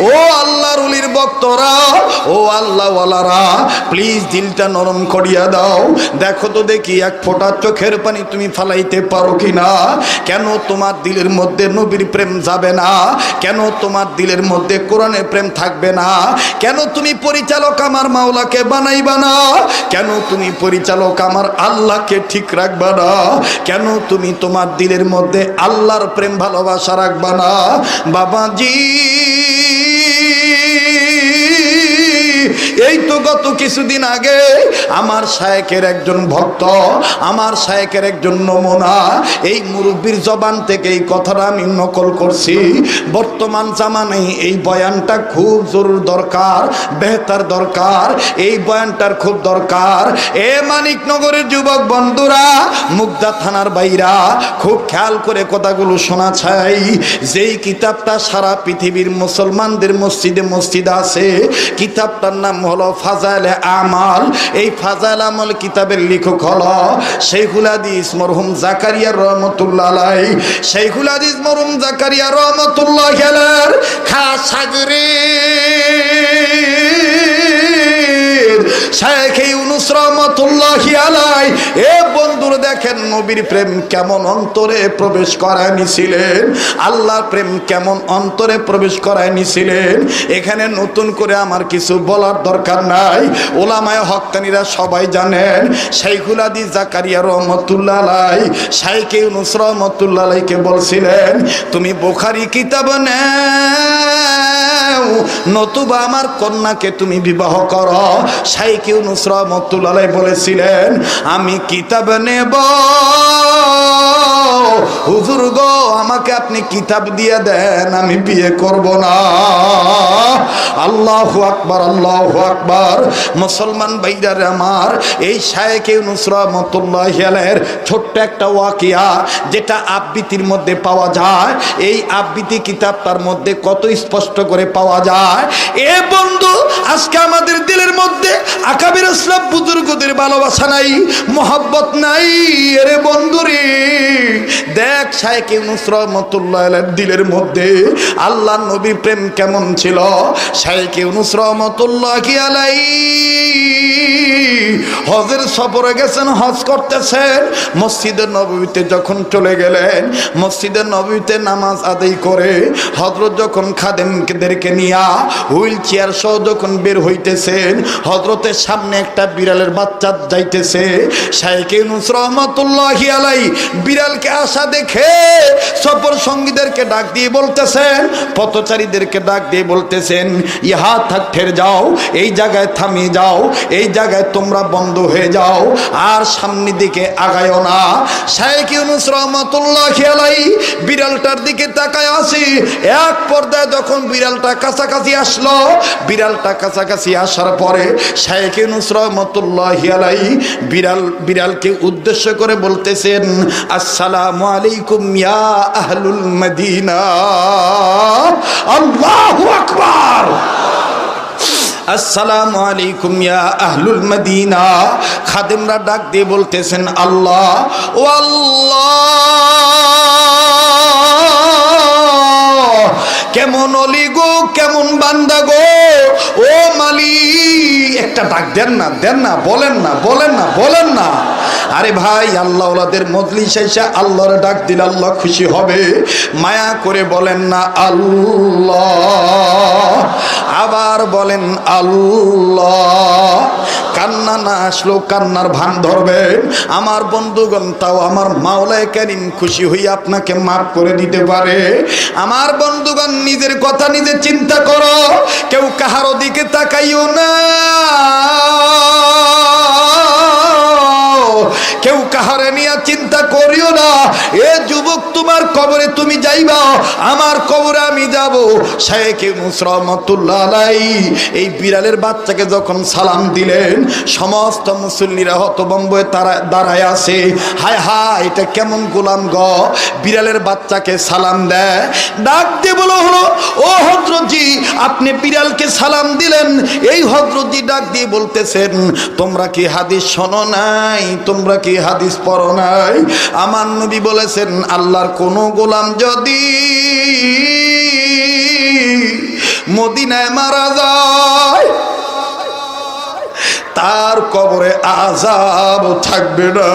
ও আল্লাহর উলির বক্তরা ও আল্লাহওয়ালারা প্লিজ দিলটা নরম করিয়া দাও। দেখো তো দেখি এক ফোঁটা চোখের পানি তুমি ফালাইতে পারো কি না কেন তোমার দিলের মধ্যে নবীর প্রেম যাবে না? কেন তোমার দিলের মধ্যে কোরআনের প্রেম থাকবে না? কেন তুমি পরিচালক আমার মাওলাকে বানাইবা না? কেন তুমি পরিচালক আমার আল্লাহকে ঠিক রাখবা না? কেন তুমি তোমার দিলের মধ্যে আল্লাহর প্রেম ভালোবাসা রাখবা না? বাবাজি এই তো গত কিছুদিন আগে আমার শায়েকের একজন ভক্ত, আমার শায়েকের একজন নমুনা, এই মুরব্বীর জবান থেকে এই কথাটা আমি নকল করছি। বর্তমান জামানায় এই বয়ানটা খুব জরুর দরকার, বেহতার দরকার, এই বয়ানটার খুব দরকার। এ মানিকনগরের যুবক বন্ধুরা, মুগদা থানার বাইরা, খুব খেয়াল করে কথাগুলো শোনা চাই। যেই কিতাবটা সারা পৃথিবীর মুসলমানদের মসজিদে মসজিদ আছে, কিতাবটার নাম হলো ফাজাইল আমাল। এই ফাজাল আমল কিতাবের লেখক হল শেখুল হাদিস মরহুম জাকারিয়া রহমতুল্লাহ আলাই শেখুল হাদিস মরহুম জাকারিয়া রহমতুল্লাহ খেলার খা সাগরে শেখ বন্ধুর দেখেন নবীর প্রেম কেমন অন্তরে প্রবেশ করায় নিছিলেন? আল্লাহর প্রেম কেমন অন্তরে প্রবেশ করায় নিছিলেন? এখানে নতুন করে আমার কিছু বলার দরকার নাই। ওলামায় হক্কানিরা সবাই জানেন, শাইখুল আদি জাকারিয়া রহমতুল্লাহ আলাই শাইখ ইউনুস রহমতুল্লাহ বলছিলেন, তুমি বোখারি কিতাব নেও, নতুবা আমার কন্যাকে তুমি বিবাহ করো। শাইখ ইউনুস রহমতুল্লাহ বলেছিলেন, আমি কিতাব নেব। হুজুর গো, আমাকে আপনি কিতাব দিয়ে দেন, আমি বিয়ে করব না। আল্লাহ আকবার আল্লাহ আকবার। মুসলমান ভাইরার আমার, এই শায়েক ইউনুস রহমতুল্লাহ আলাইয়ের ছোট্ট একটা ওয়াকিয়া, যেটা আবৃত্তির মধ্যে পাওয়া যায়। এই আবৃত্তি কিতাবটার মধ্যে কত স্পষ্ট করে পাওয়া যায়। এ বন্ধু, আজকে আমাদের দিলের মধ্যে আকাবির ইসলাম বুজুর্গদের ভালোবাসা নাই, মোহাব্বত নাই। এরে বন্ধুরে, দেখ শায়েক ইউনুস রহমতুল্লাহ দিলের মধ্যে আল্লাহ নবী প্রেম কেমন ছিল? শায়েক ইউনুস রহমতুল্লাহ কি আলাই হজের সফরে গেছেন, হজ করতেছেন। মসজিদের নবীতে যখন চলে গেলেন, মসজিদের নবীতে নামাজ আদায় করে হজরত যখন খাদেমদেরকে নিয়া হুইল চেয়ার সহ যখন বের হইতেছেন, হজরতের সামনে একটা বিড়ালের বাচ্চা যাইতেছে। শাইকে রহমতুল্লাহি আলাই বিড়ালকে আসা দেখে সফর সঙ্গীদেরকে ডাক দিয়ে বলতেছেন, পথচারীদেরকে ডাক দিয়ে বলতেছেন, ইহা থাক, ঠের যাও, এই জায়গায় থামিয়ে যাও, এই জায়গায় তোমরা বন্ধ হয়ে যাও, আর সামনের দিকে আগায়ও না। শাইখ ইউনুস রহমতুল্লাহ খেয়ালাই বিড়ালটার দিকে তাকায় আসি এক পর্দায় যখন বিড়ালটা কাছাকাছি আসলো, বিড়ালটা কাছাকাছি আসার পরে শাইখ ইউনুস রহমতুল্লাহ হিয়ালাই বিড়াল, বিড়ালকে উদ্দেশ্য করে বলতেছেন, আসসালামু আলাইকুম ইয়া আহলুল মদিনা। আল্লাহু আকবার! আসসালামু আলাইকুম ইয়া আহলুল মদিনা। খাদেমরা ডাক দিয়ে বলতেছেন, আল্লাহ, ও আল্লাহ, কেমন অলি গো, কেমন বান্দা গো? ও মালি একটা ডাক দেন না দেন না, বলেন না বলেন না বলেন না। আরে ভাই, আল্লাহ ওলাদের মজলিস আল্লাহর ডাক দিলে আল্লাহ খুশি হবে। মায়া করে বলেন না, আল্লাহ। আবার বলেন, আল্লাহ। কান্না না আসলেও কান্নার ভান ধরবেন। আমার বন্ধুগণ তাও আমার মাওলায় কারিম খুশি হয়ে আপনাকে মাফ করে দিতে পারে। আমার বন্ধুগণ, নিজের কথা নিজে চিন্তা করো। কেউ কাহারো দিকে তাকাইও না। কেউ কাহারে নিয়ে চিন্তা করিও না। এ যুবক তোমার কবরে তুমি যাইবা, আমার কবরে আমি যাব। শেখ মুসরমতুল্লাহ এই বিড়ালের বাচ্চাকে যখন সালাম দিলেন, সমস্ত মুসল্লিরা হতবম্বয়ে তারা দাঁড়ায় আছে। হায় হায়, এটা কেমন গোলাম গ। বিড়ালের বাচ্চাকে সালাম দেয়। ডাক দিয়ে বলো হলো, ও হজরতজি, আপনি বিড়ালকে সালাম দিলেন? এই হজরতজি ডাক দিয়ে বলতেছেন, তোমরা কি হাদিস শোনো নাই? তোমরা কি হাদিস পড়ো নাই? আমার নবী বলেছেন, আল্লাহর কোন গোলাম যদি মদিনায় মারা যায়, তার কবরে আজাব থাকবে না।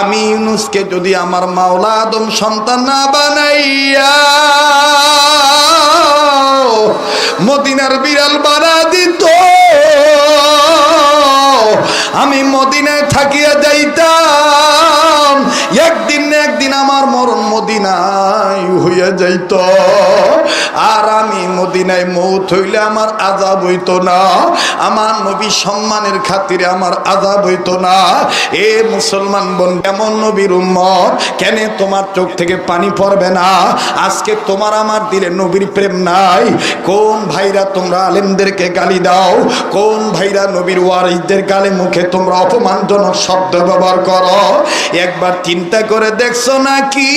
আমি ইউনুসকে যদি আমার মাওলা আদম সন্তান না বানাইয়া মদিনার বিড়াল বানা আমি মদিনায় থাকিয়া হইয়া যাইত। আর আমি মদিনায় মৌত হইলে আমার আজাব হইতো না। আমার নবী সম্মানের খাতিরে আমার আজাব হইতো না। এ মুসলমান বোন কেমন নবীর উম্মত, কেন তোমার চোখ থেকে পানি পড়বে না? আজকে তোমার আমার দিলে নবীর প্রেম নাই। কোন ভাইরা তোমরা আলেমদেরকে গালি দাও? কোন ভাইরা নবীর ওয়ারিসদের গালে মুখে তোমরা অপমানজনক শব্দ ব্যবহার করো? একবার চিন্তা করে দেখছ নাকি?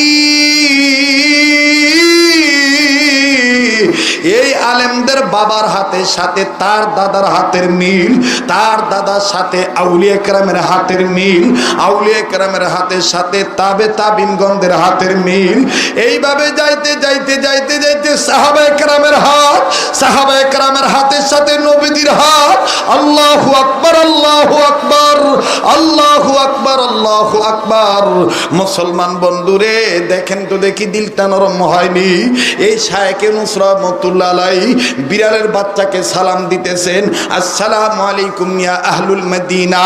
এই আলেমদের বাবার হাতের সাথে তার দাদার হাতের মিল, তার দাদার সাথে আউলিয়া একরামের হাতের মিল, আউলিয়া একরামের হাতের সাথে তাবে তাবিনগন্ধের হাতের মিল। এইভাবে যাইতে যাইতে যাইতে যাইতে সাহাবা একরামের হাত, সাহাবা একরামের হাতের সাথে নবীদের হাত। আল্লাহু আকবার আল্লাহু আকবার আল্লাহু আকবার আল্লাহু আকবার। মুসলমান বন্ধুরে, দেখেন তো দেখি দিলটা নরম হয়নি। এই শায়েকে নুসরতুল্লাহ আলাই, বিড়ালের বাচ্চাকে সালাম দিতেছেন, আসসালামু আলাইকুম ইয়া আহলুল মদিনা।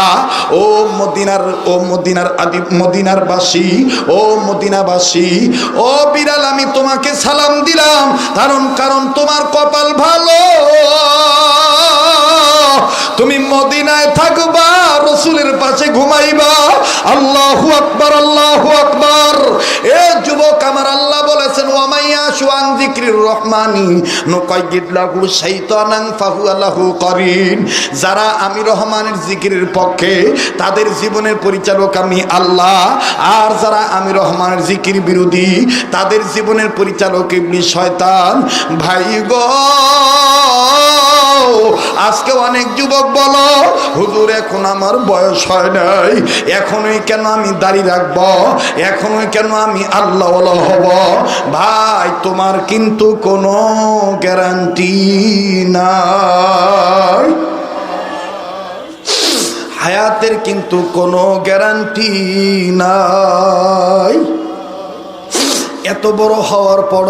ও মদিনার ও মদিনার আদি, মদিনার বাসী, ও মদিনাবাসী ও বিড়াল, আমি তোমাকে সালাম দিলাম, কারণ কারণ তোমার কপাল ভালো। তুমি মদিনায় থাকবা, রসুলের পাশে ঘুমাইবা। আল্লাহু আকবার আল্লাহু আকবার। এ যুবক আমার যিকরির রহমানি শাইতানান করিন। যারা আমি রহমানের জিকিরের পক্ষে, তাদের জীবনের পরিচালক আমি আল্লাহ। আর যারা আমি রহমানের জিকির বিরোধী, তাদের জীবনের পরিচালক ইবলিশ শয়তান। ভাই গো আজকে অনেক যুবক বলো, হুজুর, এখন আমার বয়স হয় নাই। এখনই কেন আমি দাড়ি রাখব? এখনই কেন আমি আল্লাহ হব? ভাই, তোমার কিন্তু কোনো গ্যারান্টি নাই। হায়াতের কিন্তু কোনো গ্যারান্টি নাই। এত বড় হওয়ার পর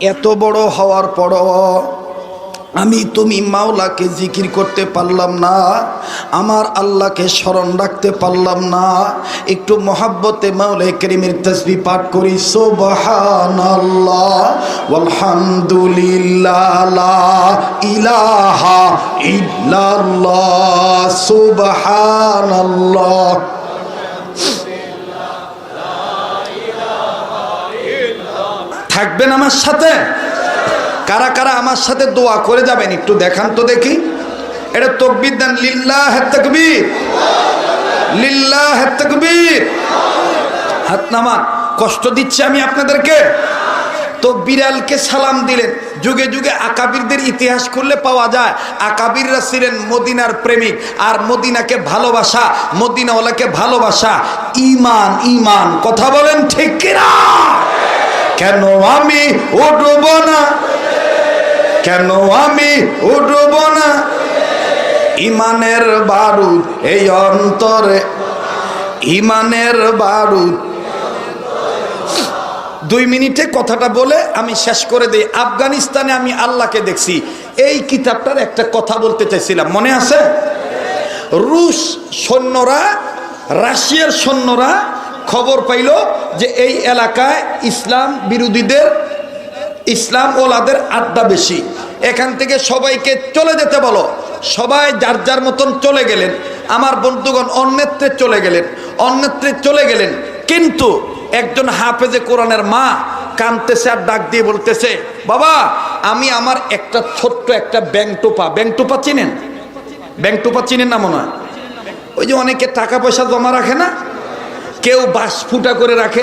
এত বড় হওয়ার পরও আমি তুমি মাওলাকে জিকির করতে পারলাম না, আমার আল্লাহকে স্মরণ রাখতে পারলাম না, একটু মহাব্বতে মাওলা করিমের তসবি পাঠ করি আলহামদুলিল্লাহ ইলাহা থাকবেন আমার সাথে? কারা কারা আমার সাথে দোয়া করে যাবেন একটু দেখান তো দেখি। এটা তকবির দেন, লিল্লাহ তকবির। লিল্লাহ তকবির। হাত নামান, কষ্ট দিচ্ছি আমি আপনাদেরকে। তো বিড়ালকে সালাম দিলেন। যুগে যুগে আকাবিরদের ইতিহাস করলে পাওয়া যায়, আকাবিররা ছিলেন মদিনার প্রেমিক। আর মদিনাকে ভালোবাসা, মদিনাওয়ালাকে ভালোবাসা ইমান ইমান কথা বলেন ঠিক কিনা? কেন আমি উঠব না? কেন আমি উঠব না? ইমানের বারুদ এই অন্তরে। ইমানের বারুদ। দুই মিনিটে কথাটা বলে আমি শেষ করে দিই। আফগানিস্তানে আমি আল্লাহকে দেখছি। এই কিতাবটার একটা কথা বলতে চাইছিলাম। মনে আছে? রুশ সৈন্যরা, রাশিয়ার সৈন্যরা খবর পাইল যে এই এলাকায় ইসলাম বিরোধীদের ইসলাম ওলাদের আড্ডা বেশি। এখান থেকে সবাইকে চলে যেতে বলো। সবাই যার যার মতন চলে গেলেন। আমার বন্ধুগণ অন্যত্রে চলে গেলেন অন্যত্রে চলে গেলেন। কিন্তু একজন হাফেজে কোরআনের মা কানতেছে আর ডাক দিয়ে বলতেছে, বাবা, আমি আমার একটা ছোট্ট একটা ব্যাংটোপা। ব্যাংটোপা চিনেন? ব্যাংটোপা চিনেন না মনে হয়? ওই যে অনেকে টাকা পয়সা জমা রাখে না? কেউ বাঁশ ফুটা করে রাখে,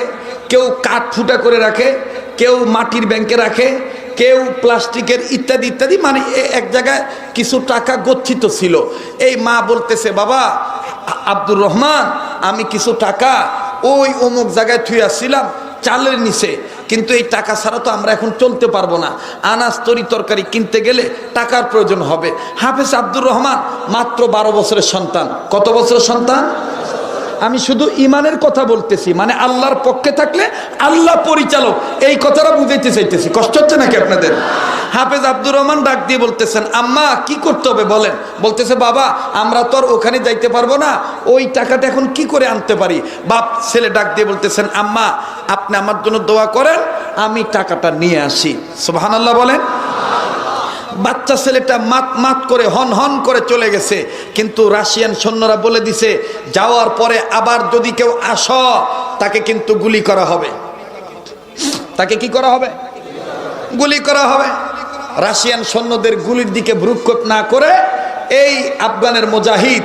কেউ কাঠ ফুটা করে রাখে কেউ মাটির ব্যাংকে রাখে, কেউ প্লাস্টিকের ইত্যাদি ইত্যাদি মানে এক জায়গায় কিছু টাকা গচ্ছিত ছিল। এই মা বলতেছে, বাবা, আব্দুর রহমান, আমি কিছু টাকা ওই অমুক জায়গায় থুই আসছিলাম চালের নিচে, কিন্তু এই টাকা ছাড়া তো আমরা এখন চলতে পারব না। আনাজ তরি তরকারি কিনতে গেলে টাকার প্রয়োজন হবে। হাফেজ আব্দুর রহমান, মাত্র বারো বছরের সন্তান। কত বছরের সন্তান? আমি শুধু ইমানের কথা বলতেছি মানে আল্লাহর পক্ষে থাকলে আল্লাহ পরিচালক। এই কথাটা বুঝাইতে চাইতেছি। কষ্ট হচ্ছে নাকি আপনাদের? হাফেজ আব্দুর রহমান ডাক দিয়ে বলতেছেন, আম্মা, কি করতে হবে বলেন? বলতেছে, বাবা, আমরা তো আর ওখানে যাইতে পারব না। ওই টাকাটা এখন কি করে আনতে পারি? বাপ, ছেলে ডাক দিয়ে বলতেছেন, আম্মা, আপনি আমার জন্য দোয়া করেন, আমি টাকাটা নিয়ে আসি। সোহান আল্লাহ বলেন। বাচ্চা ছেলেটা মাত মাত করে, হন হন করে চলে গেছে। কিন্তু রাশিয়ান সৈন্যরা বলে দিছে, যাওয়ার পরে আবার যদি কেউ আস, তাকে কিন্তু গুলি করা হবে। তাকে কি করা হবে? গুলি করা হবে। রাশিয়ান সৈন্যদের গুলির দিকে ভ্রুক্ষেপ না করে এই আফগানের মুজাহিদ,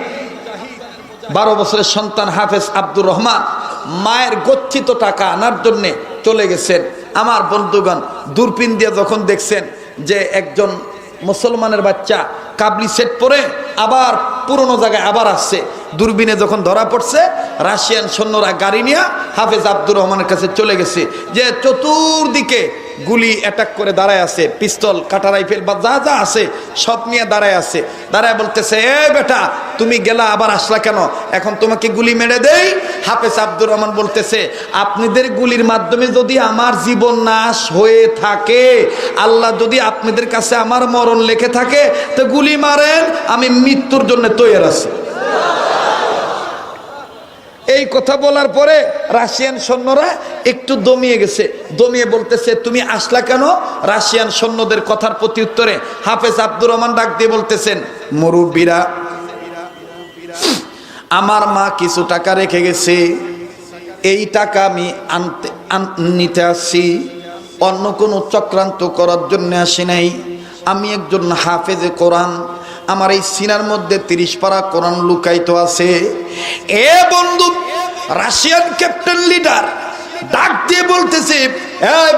বারো বছরের সন্তান হাফেজ আব্দুর রহমান, মায়ের গচ্ছিত টাকা আনার জন্যে চলে গেছেন। আমার বন্ধুগণ, দূরপিন দিয়ে যখন দেখছেন যে একজন মুসলমানের বাচ্চা কাবলি সেট পরে আবার পুরনো জায়গায় আবার আসছে। দূরবীনে যখন ধরা পড়ছে, রাশিয়ান সৈন্যরা গাড়ি নিয়ে হাফেজ আব্দুর রহমানের কাছে চলে গেছে। যে চতুর্দিকে গুলি অ্যাটাক করে দাঁড়ায় আছে পিস্তল কাটা রাইফেল বা যা যা আছে, সব নিয়ে দাঁড়ায় আছে। দাঁড়ায় বলতেছে, এ বেটা, তুমি গেলা, আবার আসলা কেন? এখন তোমাকে গুলি মেরে দেই। হাফেজ আব্দুর রহমান বলতেছে, আপনাদের গুলির মাধ্যমে যদি আমার জীবন নাশ হয়ে থাকে, আল্লাহ যদি আপনাদের কাছে আমার মরণ লেখে থাকে, তো গুলি মারেন, আমি মৃত্যুর জন্য তৈরি আছি। এই কথা বলার পরে রাশিয়ান সৈন্যরা একটু দমিয়ে গেছে। দমিয়ে বলতেছে, তুমি আসলা কেন? রাশিয়ান সৈন্যদের কথার প্রতি উত্তরে হাফেজ আব্দুর রহমান ডাক দিয়ে বলতেছেন, মুরব্বীরা, আমার মা কিছু টাকা রেখে গেছে। এই টাকা আমি আনতে, আন- নিতে আসছি। অন্য কোনো চক্রান্ত করার জন্য আসি নাই। আমি একজন হাফেজে কোরআন আমার এই সিনার মধ্যে তিরিশ পারা কোরআন লুকাইতো আছে। এ বন্ধু, রাশিয়ান ক্যাপ্টেন লিডার ডাক দিয়ে বলতেছে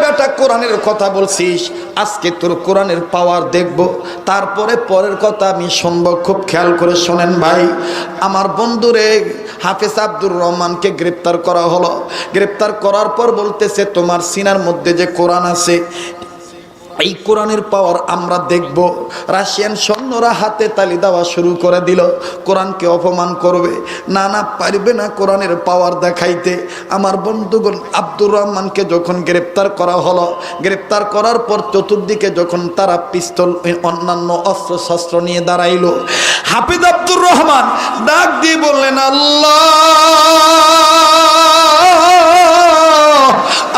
বেটা, কোরআনের কথা বলছিস, আজকে তোর কোরআনের পাওয়ার দেখব। তারপরে পরের কথা আমি শুনব, খুব খেয়াল করে শোনেন ভাই। আমার বন্ধুরে হাফেজ আব্দুর রহমানকে গ্রেপ্তার করা হলো। গ্রেপ্তার করার পর বলতেছে, তোমার সিনার মধ্যে যে কোরআন আছে এই কোরআনের পাওয়ার আমরা দেখব। রাশিয়ান সৈন্যরা হাতে তালি দেওয়া শুরু করে দিল। কোরআনকে অপমান করবে। না না, পারবে না কোরআনের পাওয়ার দেখাইতে। আমার বন্ধুগণ, আব্দুর রহমানকে যখন গ্রেপ্তার করা হলো, গ্রেপ্তার করার পর চতুর্দিকে যখন তারা পিস্তল অন্যান্য অস্ত্র শস্ত্র নিয়ে দাঁড়াইলো, হাফিজ আব্দুর রহমান ডাক দিয়ে বললেন, আল্লাহ!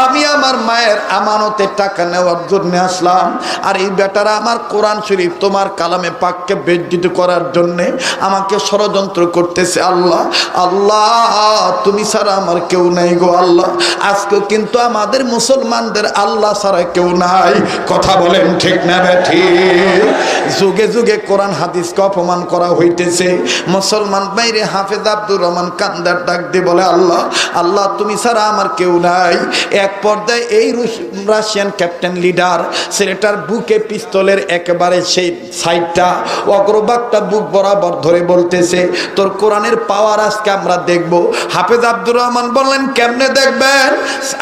আমি আমার মায়ের আমানতে টাকা নেওয়ার জন্য আসলাম। আর এই বেটারা আমার কোরআন শরীফ তোমার কালামে পাককে বেজ্জিত করার জন্যে আমাকে ষড়যন্ত্র করতেছে। আল্লাহ আল্লাহ, তুমি ছাড়া আমার কেউ নাই গো আল্লাহ। আজকে কিন্তু আমাদের মুসলমানদের আল্লাহ ছাড়া কেউ নাই। কথা বলেন ঠিক না ঠিক? যুগে যুগে কোরআন হাদিসকে অপমান করা হইতেছে। মুসলমান বাইরে হাফেজ আব্দুর রহমান কান্দার ডাক দিয়ে বলে, আল্লাহ আল্লাহ, তুমি ছাড়া আমার কেউ নাই। এক পর্যায়ে এই রাশিয়ান ক্যাপ্টেন লিডার ছেলেটার বুকে পিস্তলের একেবারে সেই সাইডটা, অগ্রভাগটা বুক বরাবর ধরে বলতেছে, তোর কোরআনের পাওয়ার আজকে আমরা দেখব। হাফেজ আব্দুর রহমান বললেন, কেমনে দেখবেন?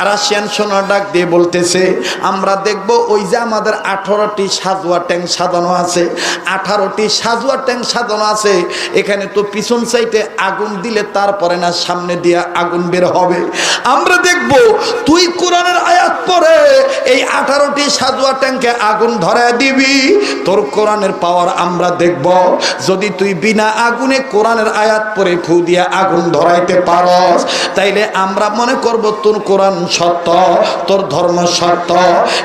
রাশিয়ান সোনা ডাক দিয়ে বলতেছে, আমরা দেখব ওই যে আমাদের আঠারোটি সাজুয়া ট্যাঙ্ক সাজানো আছে, আঠারোটি সাজুয়া ট্যাঙ্ক সাজানো আছে, এখানে তো পিছন সাইডে আগুন দিলে তারপরে না সামনে দিয়ে আগুন বের হবে। আমরা দেখব তুই কোরআনের আয়াত পরে এই আঠারোটি সাজুয়া ট্যাঙ্কে আগুন ধরায় দিবি। তোর কোরআনের পাওয়ার আমরা দেখব। যদি তুই বিনা আগুনে কোরআনের আয়াত পরে ফু দিয়ে আগুন ধরাইতে পারস, তাইলে আমরা মনে করব তোর কোরআন সত্য, তোর ধর্ম সত্য।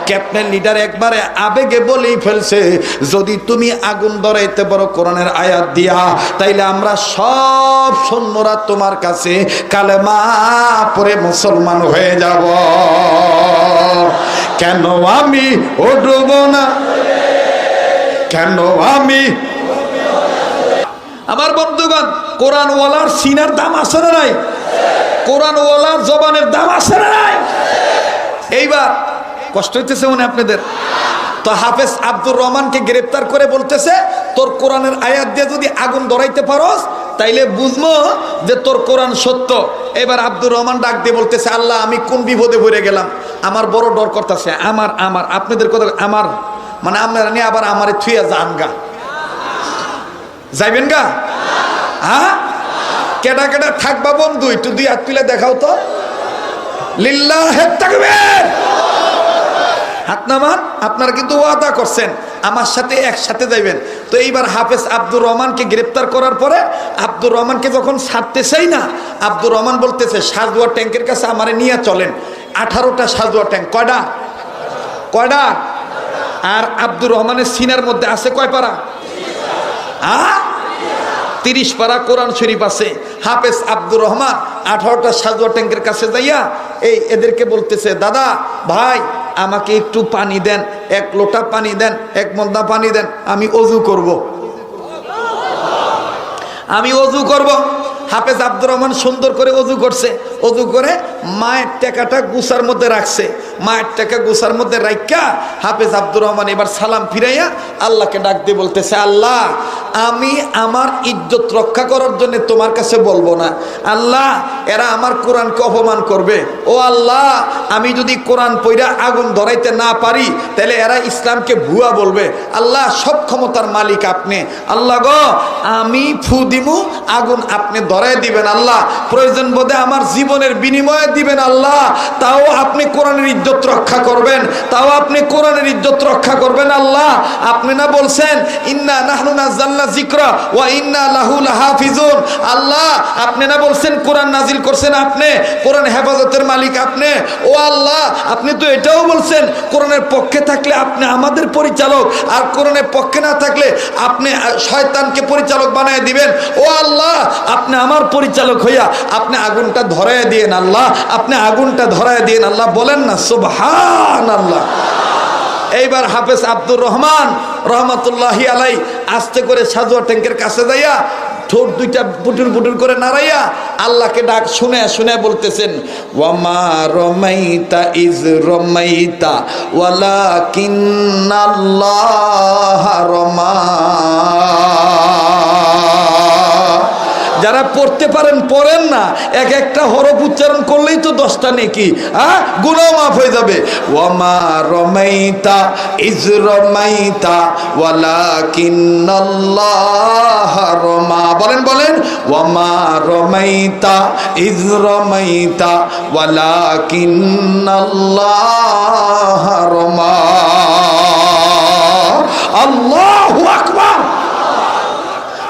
ক্যাপ্টেন লিডার একবারে আবেগে বলেই ফেলছে, যদি তুমি আগুন ধরাইতে পারো কোরআনের আয়াত দিয়া, তাইলে আমরা সব সৈন্যরা তোমার কাছে কালেমা পরে মুসলমান হয়ে যাব। কেন আমি উঠব না? কেন আমি আমার বন্ধুগণ কোরআন ওয়ালার সিনার দাম আছে না নাই? কোরআন ওয়ালার জবানের দাম আছে না নাই? এইবার কষ্ট হইতেছে মনে আপনাদের। তো হাফেজ আব্দুর রহমানকে গ্রেপ্তার করে বলতেছে, তোর কোরআনের আয়াত দিয়ে যদি আগুন ধরাইতে পারোস, তাইলে বুঝব যে তোর কোরআন সত্য। এবার আব্দুর রহমান ডাক দিয়ে বলতেছে, আল্লাহ, আমি কোন বিপদে পড়ে গেলাম? আমার বড় ডর করতেছে, আমার আমার, আপনাদের কথা আমার মানে আপনারা নিয়ে আবার আমারে থুয়া যান গা যাইবেন গা? হ্যাঁ? কেডা কেডা থাকবা বন্ধু, একটু দুই হাত তুলে দেখাও তো। লিল্লাহ থাকবেন হাত নামান আপনারা কিন্তু ওয়াদা করছেন, আমার সাথে একসাথে যাইবেন। তো এইবার হাফেজ আব্দুর রহমানকে গ্রেপ্তার করার পরে আব্দুর রহমানকে যখন ছাড়তেছেই না, আব্দুর রহমান বলতেছে সাজুয়া ট্যাঙ্কের কাছে আমারে নিয়ে চলেন। আঠারোটা সাজুয়া ট্যাঙ্ক কয়টা? কয়টা? আর আব্দুর রহমানের সিনার মধ্যে আছে কয় পারা? হ্যাঁ তিরিশ পারা কোরআন শরীফ আছে। হাফেজ আব্দুর রহমান আঠারোটা সাজুয়া ট্যাঙ্কের কাছে যাইয়া এই এদেরকে বলতেছে, দাদা, ভাই আমাকে একটু পানি দেন, এক লোটা পানি দেন, এক মন্দা পানি দেন, আমি অজু করব। আমি অজু করব। হাফেজ আব্দুর রহমান সুন্দর করে অজু করছে অজু করে মায়ের টেকাটা গুসার মধ্যে রাখছে মায়ের টাকা গুসার মধ্যে রাখা হাফেজ আব্দুর রহমান এবার সালাম ফিরাইয়া আল্লাহকে ডাক দিয়ে বলতেছে, আল্লাহ, আমি আমার ইজ্জত রক্ষা করার জন্য তোমার কাছে বলব না। আল্লাহ, এরা আমার কোরআনকে অপমান করবে। ও আল্লাহ, আমি যদি কোরআন পইরা আগুন ধরাইতে না পারি, তাহলে এরা ইসলামকে ভুয়া বলবে। আল্লাহ, সব ক্ষমতার মালিক আপনি। আল্লাহ গো, আমি ফু দিমু, আগুন আপনি ধরাই দিবেন আল্লাহ। প্রয়োজন বোধে আমার জীবনের বিনিময়ে দিবেন আল্লাহ। তাও আপনি কোরআনের ইজ্জত রক্ষা করবেন, তাও আপনি কোরআনের ইজ্জত রক্ষা করবেন আল্লাহ। আপনি না বলছেন, ইন্না নাহনু নাযালনা যিকরা ওয়া ইন্না লাহু লাহাফিজুন। আল্লাহ, আপনি না বলছেন, কোরআন নাজিল করছেন আপনি, কোরআন হেফাজতের মালিক আপনি। ও আল্লাহ, আপনি তো এটাও বলছেন, কোরআনের পক্ষে থাকলে আপনি আমাদের পরিচালক, আর কোরআনের পক্ষে না থাকলে আপনি শয়তানকে পরিচালক বানায় দিবেন। ও আল্লাহ, আপনি আমার পরিচালক হইয়া আপনি আগুনটা ধরায় দিয়েন আল্লাহ, আপনি আগুনটা ধরায় দিয়েন আল্লাহ, বলেন না সুবহান আল্লাহ এইবার হাফেজ আব্দুর রহমান রহমতুল্লাহি আলাই আস্তে করে সাজুয়া ট্যাঙ্কের কাছে যাইয়া ঠোঁট দুইটা পুটুর পুটুর করে নাড়াইয়া আল্লাহকে ডাক শুনে শুনে বলতেছেন, ওয়ামা রমাইতা ইজ রমাইতা ওয়ালা কিন্নাল্লাহ রমা যারা পড়তে পারেন, পড়েন না। এক একটা হরফ উচ্চারণ করলেই তো দশটা নেকি হ্যাঁ গুণাও মাফ হয়ে যাবে। ওয়ামা রমাইতা ইজ রমাইতা ওয়ালা কিন্নাল্লাহ রমা। বলেন বলেন, ওয়ামা রমাইতা ইজ রমাইতা ওয়ালা কিন্নাল্লাহ রমা। আল্লাহু আকবার!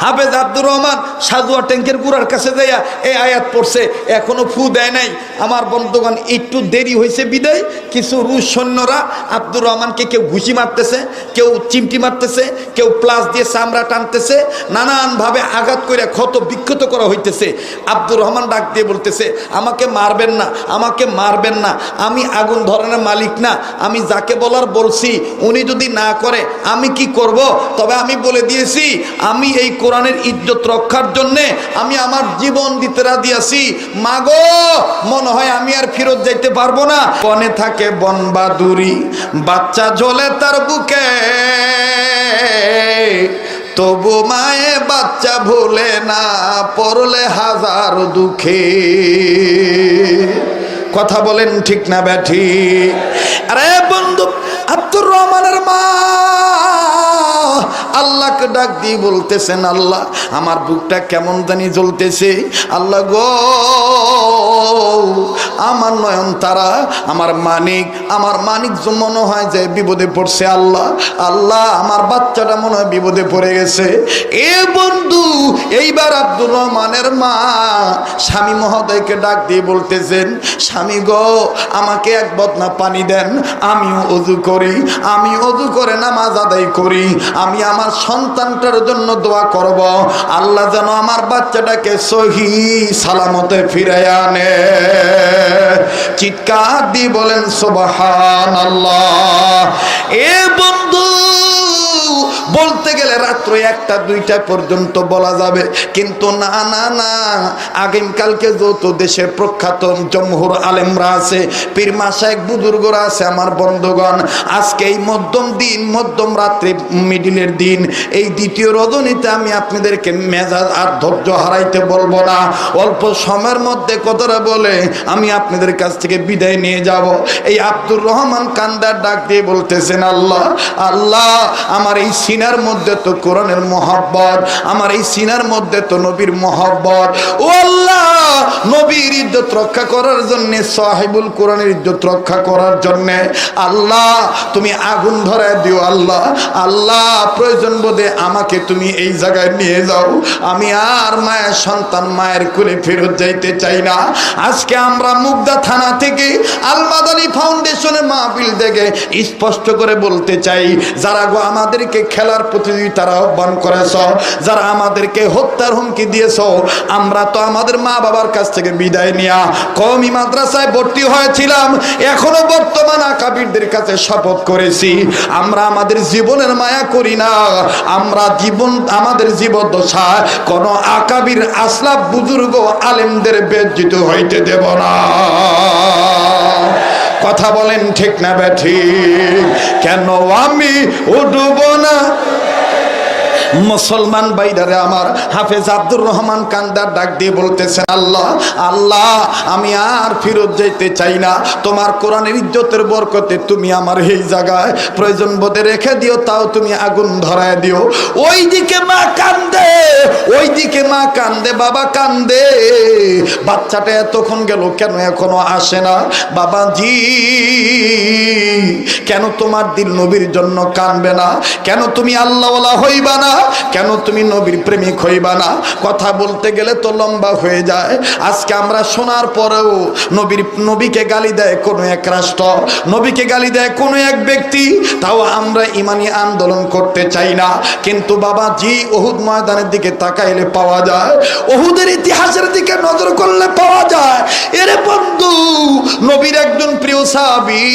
হাফেজ আব্দুর রহমান সাজুয়া ট্যাঙ্কের গুড়ার কাছে যাইয়া এই আয়াত পড়ছে, এখনও ফু দেয় নাই। আমার বন্ধুগণ, একটু দেরি হয়েছে বিদায়। কিছু রুশ সৈন্যরা আব্দুর রহমানকে কেউ ঘুষি মারতেছে, কেউ চিমটি মারতেছে, কেউ প্লাস দিয়ে চামড়া টানতেছে, নানানভাবে আঘাত করে ক্ষত বিক্ষত করা হইতেছে। আব্দুর রহমান ডাক দিয়ে বলতেছে, আমাকে মারবেন না, আমাকে মারবেন না, আমি আগুন ধরনের মালিক না, আমি যাকে বলার বলছি, উনি যদি না করে আমি কি করব? তবে আমি বলে দিয়েছি, আমি এই কোরআনের ইজ্জত রক্ষার জন্যে আমি আমার জীবন দিতে রাজি আছি। মাগো, মনে হয় আমি আর ফেরত যাইতে পারব না। বনে থাকে বন বাদুরি, বাচ্চা ঝোলে তার বুকে। তবু মায়ে বাচ্চা ভুলে না পড়লে হাজার দুঃখে। কথা বলেন ঠিক না ব্যাঠি? আরে বন্ধু আল্লাহকে ডাক দিয়ে বলতেছেন আল্লাহ আমার বুকটা কেমন জানি জ্বলতেছে। আল্লাহ গো আমার নয়ন তারা, আমার মানিক আমার মানিক মনে হয় যে বিপদে পড়ছে আল্লাহ আল্লাহ আমার বাচ্চাটা মনে হয় বিপদে পড়ে গেছে। এ বন্ধু, এইবার আব্দুর রহমানের মা স্বামী মহোদয়কে ডাক দিয়ে বলতেছেন, স্বামী গো, আমাকে এক বদনা পানি দেন, আমিও অজু করি, আমি অজু করে নামাজ আদায় করি, আমি আমার সন্তানটার জন্য দোয়া করব, আল্লাহ যেন আমার বাচ্চাটাকে সহি সালামতে ফিরে আনে। চিৎকার দিয়ে বলেন সোবাহান আল্লাহ এ বন্ধু বলতে গেলে রাত্র একটা, দুইটা পর্যন্ত বলা যাবে। কিন্তু না না না, আগামীকালকে যত দেশের প্রখ্যাত জমহুর আলেমরা আছে, পীর মাসায় বুজুর্গরা আছে আমার বন্ধুগণ। আজকে এই মধ্যম দিন, মধ্যম রাত্রি, মিডিলের দিন, এই দ্বিতীয় রজনীতে আমি আপনাদেরকে মেজাজ আর ধৈর্য হারাইতে বলব না। অল্প সময়ের মধ্যে কথাটা বলে আমি আপনাদের কাছ থেকে বিদায় নিয়ে যাব। এই আব্দুর রহমান কান্দার ডাক দিয়ে বলতেছেন, আল্লাহ আল্লাহ, আমার এই সিনার মধ্যে তো কোরআনের মহব্বত, আমার এই সিনার মধ্যে তো নবীর মহব্বত। ও আল্লাহ! নবীর ইজ্জত রক্ষা করার জন্য, সাহেবুল কোরআনের ইজ্জত রক্ষা করার জন্য। আল্লাহ, তুমি আগুন ধরায় দিও, আল্লাহ। আল্লাহ, প্রয়োজন বোধে আমাকে তুমি এই জায়গায় নিয়ে যাও। আমি আর মায়ের সন্তান মায়ের কোলে ফেরত যাইতে চাই না। আজকে আমরা মুগদা থানা থেকে আলমাদানি ফাউন্ডেশনের মাহফিল থেকে স্পষ্ট করে বলতে চাই, যারা গো আমাদেরকে খেলার প্রতিযোগিতার আহ্বান করেছ, যারা আমাদেরকে হত্যার হুমকি দিয়েছ, আমরা তো আমাদের মা বাবার কাছ থেকে বিদায় নিয়া কমি মাদ্রাসায় ভর্তি হয়েছিলাম। এখনও বর্তমান আকাবিরদের কাছে শপথ করেছি। আমরা আমাদের জীবনের মায়া করি না। আমরা জীবন, আমাদের জীবদ্দশা, কোন আকাবির আসলাফ বুজুর্গ আলেমদের বেজ্জিত হইতে দেব না। কথা বলেন ঠিক না ব্যাঠি কেন আমি উঠব না? মুসলমান বাইদারে আমার হাফেজ আব্দুর রহমান কান্দার ডাক দিয়ে বলতেছেন, আল্লাহ আল্লাহ, আমি আর ফিরত যেতে চাই না। তোমার কোরআনের ইজ্জতের বরকতে তুমি আমার এই জায়গায় প্রয়োজন বোধে রেখে দিও, তাও তুমি আগুন ধরায় দিও। ওই দিকে মা কান্দে ওই দিকে মা কান্দে, বাবা কান্দে। বাচ্চাটা এতক্ষণ গেল, কেন এখনও আসে না? বাবা জি কেন তোমার দিল নবীর জন্য কানবে না? কেন তুমি আল্লাহওয়ালা হইবা না? কেন তুমি নবীর প্রেমিক হইবা না? কথা বলতে গেলে তো লম্বা হয়ে যায়। আজকে আমরা শোনার পরেও নবীর, নবীকে গালি দেয় কোনো এক রাষ্ট্র, নবীকে গালি দেয় কোনো এক ব্যক্তি, তাও আমরা ইমানি আন্দোলন করতে চাই না। কিন্তু বাবা জি ওহুদ ময়দানের দিকে তাকাইলে পাওয়া যায়, ওহুদের ইতিহাসের দিকে নজর করলে পাওয়া যায়। এরে বন্ধু, নবীর একজন প্রিয় সাহাবি,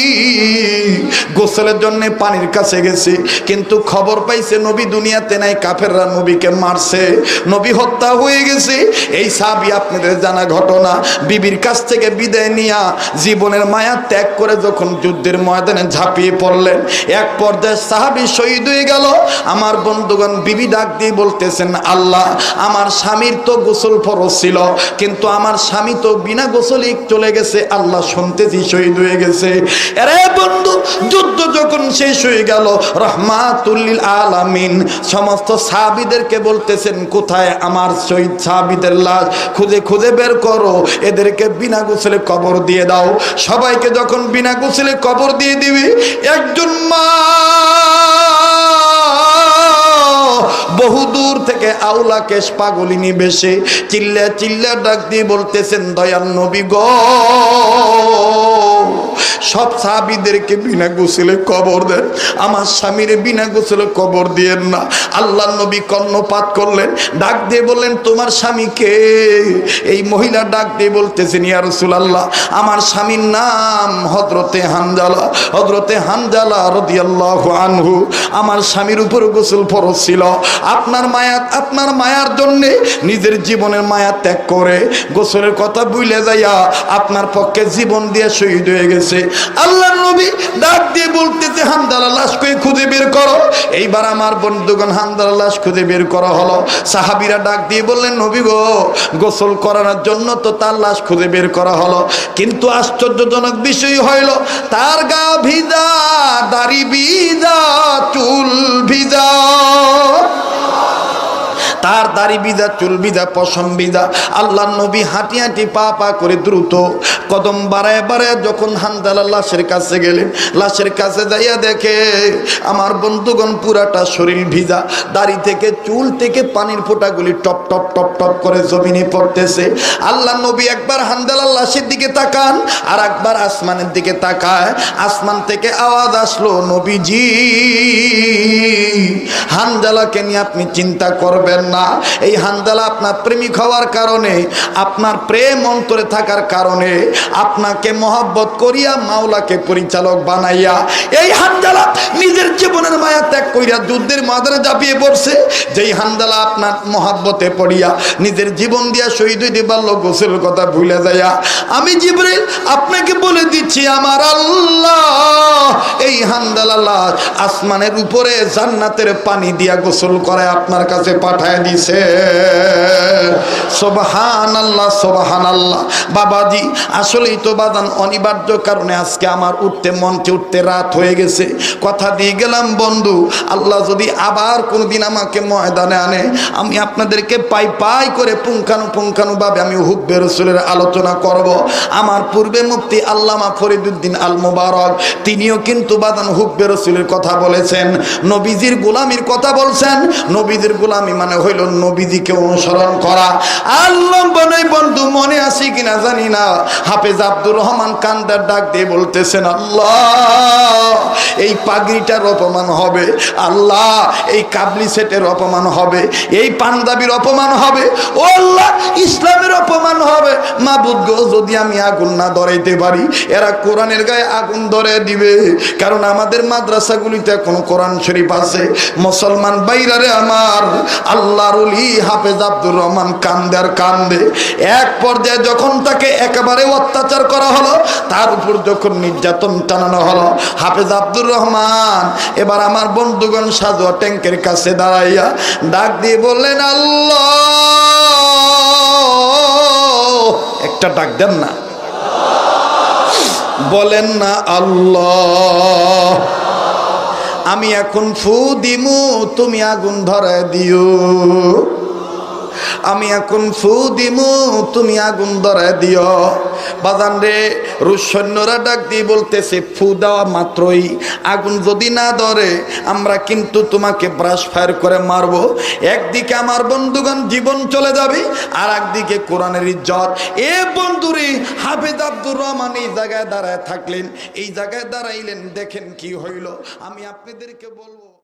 গোসলের জন্য পানির কাছে গেছে, কিন্তু খবর পাইছে নবী দুনিয়াতে নাই কাফেররা নবীকে মারছে, নবী হত্যা হয়ে গেছে। এই সাহাবি আপনাদের জানা ঘটনা, বিবির কাছ থেকে বিদায় নিয়া জীবনের মায়া ত্যাগ করে যখন যুদ্ধের ময়দানে ঝাঁপিয়ে পড়লেন, এক পর্যায়ে সাহাবি শহীদ হয়ে গেল। আমার বন্ধুগণ বিবি ডাক দিয়ে বলতেছেন, আল্লাহ, আমার স্বামীর তো গোসল ফরজ ছিল, কিন্তু আমার স্বামী তো বিনা গোসলই চলে গেছে। আল্লাহ শুনতেছি শহীদ হয়ে গেছে। আরে বন্ধু, যুদ্ধ যখন শেষ হয়ে গেল রহমাতুল্লিল আলামিন, সমস্ত সাহাবিদেরকে বলতেছেন, কোথায় আমার শহীদ সাহাবিদের লাশ? খুঁজে খুঁজে বের করো। এদেরকে বিনা গোসলে কবর দিয়ে দাও। সবাইকে যখন বিনা গোসলে কবর দিয়ে দিবি, একজন মা বহু দূর থেকে আউলা কেশ পাগলিনী বেশে চিল্লা চিল্লা ডাক দিয়ে বলতেছেন, দয়াল নবী গো। সব সাহাবিদেরকে বিনা গোসলে কবর দেন। আমার স্বামীর বিনা গোসলে কবর দিয়েন না। আল্লাহ নবী কর্ণপাত করলেন। ডাক দিয়ে বললেন, তোমার স্বামীকে এই মহিলা ডাক দিয়ে বলতেছেন, ইয়া রাসূলুল্লাহ, আমার স্বামীর নাম হযরতে হানজালা হযরতে হানজালা রাদিয়াল্লাহু আনহু, আমার স্বামীর উপর গোসল ফরজ ছিল। আপনার মায়া, আপনার মায়ার জন্য নিজের জীবনের মায়া ত্যাগ করে। গোসলের কথা বুইলে যাইয়া আপনার পক্ষে জীবন দিয়ে শহীদ হয়ে গেছে। আল্লাহ নবী ডাক দিয়ে বলতেছে লাশ করে খুঁজে বের করো? এইবার আমার বন্ধুগণ হামদালা লাশ খুঁজে বের করা হলো। সাহাবিরা ডাক দিয়ে বললেন, নবী গো, গোসল করানোর জন্য তো তার লাশ খুঁজে বের করা হলো। কিন্তু আশ্চর্যজনক বিষয় হইল, তার গা ভিজা, দাড়ি ভিজা, চুল ভিজা। তার দাড়ি বিদা, চুল বিদা, পশম বিদা। আল্লাহ নবী হাঁটি হাঁটি পা পা করে দ্রুত কদম বাড়ায় বাড়ায় যখন হান্দালা লাশের কাছে গেলেন, লাশের কাছে যাইয়া দেখে, আমার বন্ধুগণ, পুরাটা শরীর ভিজা। দাড়ি থেকে, চুল থেকে পানির ফোঁটাগুলি টপ টপ টপ টপ করে জমিনে পড়তেছে। আল্লাহ নবী একবার হান্দালা লাশের দিকে তাকান, আর একবার আসমানের দিকে তাকায়। আসমান থেকে আওয়াজ আসলো, নবীজি হানজালাকে নিয়ে আপনি চিন্তা করবেন না। এই হানজালা আপনার প্রেমিক হওয়ার কারণে, আপনার প্রেম অন্তরে থাকার কারণে, আপনাকে মহব্বত করিয়া মাওলাকে পরিচালক বানাইয়া, এই হানজালা নিজের জীবনের মায়া ত্যাগ করিয়া যুদ্ধের মাদারে চাপিয়ে পড়ছে। যেই হান্দালা আপনার মহাব্বতে পড়িয়া নিজের জীবন দিয়া শহীদ হইতে পারল গোসের কথা ভুলে যাইয়া। আমি জিবরিল আপনাকে বলে দিচ্ছি, আমার আল্লাহ, এই হান্দালা আসমানের উপরে জান্নাতের পানি দিয়া গোসল করে আপনার কাছে পাঠায় দিছে। সোবাহান আল্লাহ সোবাহান আল্লাহ বাবাজি, আসলেই তো বাদান অনিবার্য কারণে আজকে আমার উঠতে মনকে উঠতে রাত হয়ে গেছে। কথা দিয়ে গেলাম, বন্ধু, আল্লাহ যদি আবার কোনোদিন আমাকে ময়দানে আনে, আমি আপনাদেরকে পাই পাই করে পুঙ্খানু পুঙ্খানু ভাবে আমি হুব্বে রসুলের আলোচনা করব। আমার পূর্বে মুক্তি আল্লামা ফরিদুদ্দিন আল মুবারক তিনিও কিন্তু বাদান হুব্বে রসুলের কথা বলেছেন। নবীজির গোলামির কথা বলছেন, নবীদের গোলামি মানে হইল নবীজিকে অনুসরণ করা। আল্লাহ বনে বন্ধু মনে আসি কিনা জানি না। হাফেজ আব্দুর রহমান কান্দার ডাক দিয়ে বলতেছেন, আল্লাহ, এই পাগড়িটার অপমান হবে। আল্লাহ, এই কাবলি সেটের অপমান হবে। এই পাঞ্জাবির অপমান হবে। ও আল্লাহ, ইসলামের অপমান হবে। মা বুদ্ধ যদি আমি আগুন না ধরাইতে পারি, এরা কোরআনের গায়ে আগুন ধরে দিবে। কারণ আমাদের মাদ্রাসাগুলিতে এখন কোরআন শরীফ আছে। মুসলমান বাইরারে আমার। আল্লাহর উলি হাফেজ আব্দুর রহমান কান্দে আর কান্দে। এক পর্যায়ে যখন তাকে একেবারে অত্যাচার করা হলো, তার উপর যখন নির্যাতন টানানো হলো, হাফেজ আব্দুর রহমান, এবার আমার বন্ধুগণ সাজুয়া ট্যাঙ্কের কাছে দাঁড়াইয়া ডাক দিয়ে বললেন, আল্লাহ! একটা ডাক দেন না। বলেন না, আল্লাহ! আমি এখন ফু দিমু, তুমি আগুন ধরায় দিও। আমি এখন ফু দিমু, তুমি আগুন ধরায় দিও। বাজান রে, রুশ সৈন্যরা ডাক দিয়ে বলতেছে, ফু দেওয়া মাত্রই, আগুন যদি না ধরে, আমরা কিন্তু তোমাকে ব্রাশ ফায়ার করে মারব। একদিকে আমার বন্ধুগণ জীবন চলে যাবে, আর একদিকে কোরআনের ইজ্জত। এ বন্ধুরে, হাফেজ আব্দুর রহমান এই জায়গায় দাঁড়ায় থাকলেন। এই জায়গায় দাঁড়াইলেন, দেখেন কি হইল। আমি আপনাদেরকে বলব